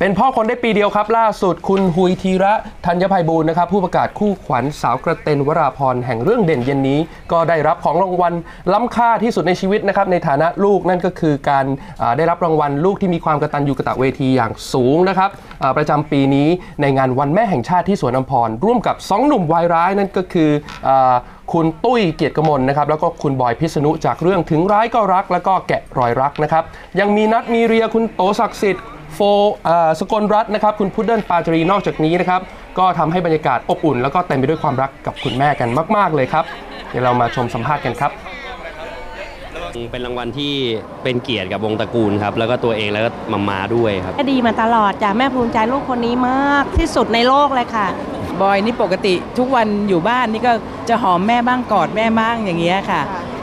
เป็นพ่อคนได้ปีเดียวครับ ล่าสุดคุณหุยธีระธัญภัยบูลย์นะครับ ผู้ประกาศคู่ขวัญสาวกระเตนวราพรแห่งเรื่องเด่นเย็นนี้ ก็ได้รับของรางวัลล้ำค่าที่สุดในชีวิตนะครับในฐานะลูกนั่นก็คือการได้รับรางวัลลูกที่มีความกระตัญญูกระตะเวทีอย่างสูงนะครับประจำปีนี้ในงานวันแม่แห่งชาติที่สวนอัมพรร่วมกับสองหนุ่มวายร้ายนั่นก็คือคุณตุ้ยเกียรติกมลนะครับแล้วก็คุณบอยพิษณุจากเรื่องถึงร้ายก็รัก แล้วก็แกะรอยรักนะครับยังมีนัดมีเรียคุณโตศักดิ์สิทธิ์ โฟอ่าสกลรัตน์นะครับคุณพุดเดิลปาจรีนอกจากนี้นะครับก็ทำให้บรรยากาศอบอุ่น แล้วก็เต็มไปด้วยความรักกับคุณแม่กันมาก ๆ เลยครับ เดี๋ยวเรามาชมสัมภาษณ์กันครับ เป็นรางวัลที่เป็นเกียรติกับวงตระกูลครับ แล้วก็ตัวเองแล้วก็มามาด้วยครับก็ดีมาตลอดจ้ะแม่ภูมิใจลูกคนนี้มากที่สุดในโลกเลยค่ะ บอยนี่ปกติทุกวันอยู่บ้านนี่ก็จะหอมแม่บ้างกอดแม่บ้างอย่างเงี้ยค่ะ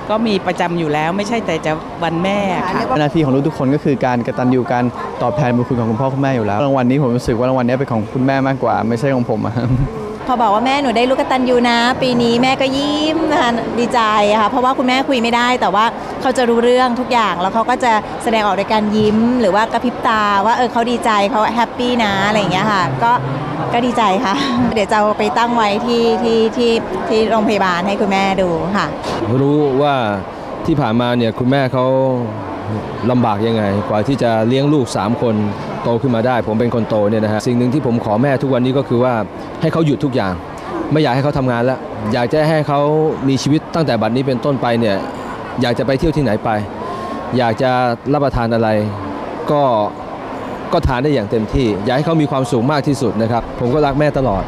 ก็มีประจำอยู่แล้วไม่ใช่แต่จะวันแม่ค่ะหน้าที่ของลูกทุกคนก็คือการกตัญญูการตอบแทนบุญคุณของคุณพ่อคุณแม่อยู่แล้วรางวัลนี้ผมรู้สึกว่ารางวัลนี้เป็นของคุณแม่มากกว่า ไม่ใช่ของผมอะครับพอบอกว่าแม่หนูได้ลูกกตันยูนะ ปีนี้แม่ก็ยิ้มนะคะดีใจค่ะเพราะว่าคุณแม่คุยไม่ได้แต่ว่า เขาจะรู้เรื่องทุกอย่างแล้วเขาก็จะแสดงออกในการยิ้ม หรือว่ากระพริบตาว่าเออเขาดีใจเขาแฮปปี้นะอะไรอย่างเงี้ยค่ะ ก็ก็ดีใจค่ะ เดี๋ยวจะเอาไปตั้งไว้ที่ที่ที่ที่โรงพยาบาลให้คุณแม่ดูค่ะ รู้ว่าที่ผ่านมาเนี่ยคุณแม่เขาลำบากยังไง กว่าที่จะเลี้ยงลูก 3 คนโตขึ้นมาได้ ผมเป็นคนโตเนี่ยนะฮะสิ่งหนึ่งที่ผมขอแม่ทุกวันนี้ก็คือว่าให้เขาหยุดทุกอย่าง ไม่อยากให้เขาทำงานแล้ว อยากจะให้เขามีชีวิตตั้งแต่บัดนี้เป็นต้นไปเนี่ย อยากจะไปเที่ยวที่ไหนไป อยากจะรับประทานอะไร ก็ก็ทานได้อย่างเต็มที่ อยากให้เขามีความสุขมากที่สุดนะครับ ผมก็รักแม่ตลอด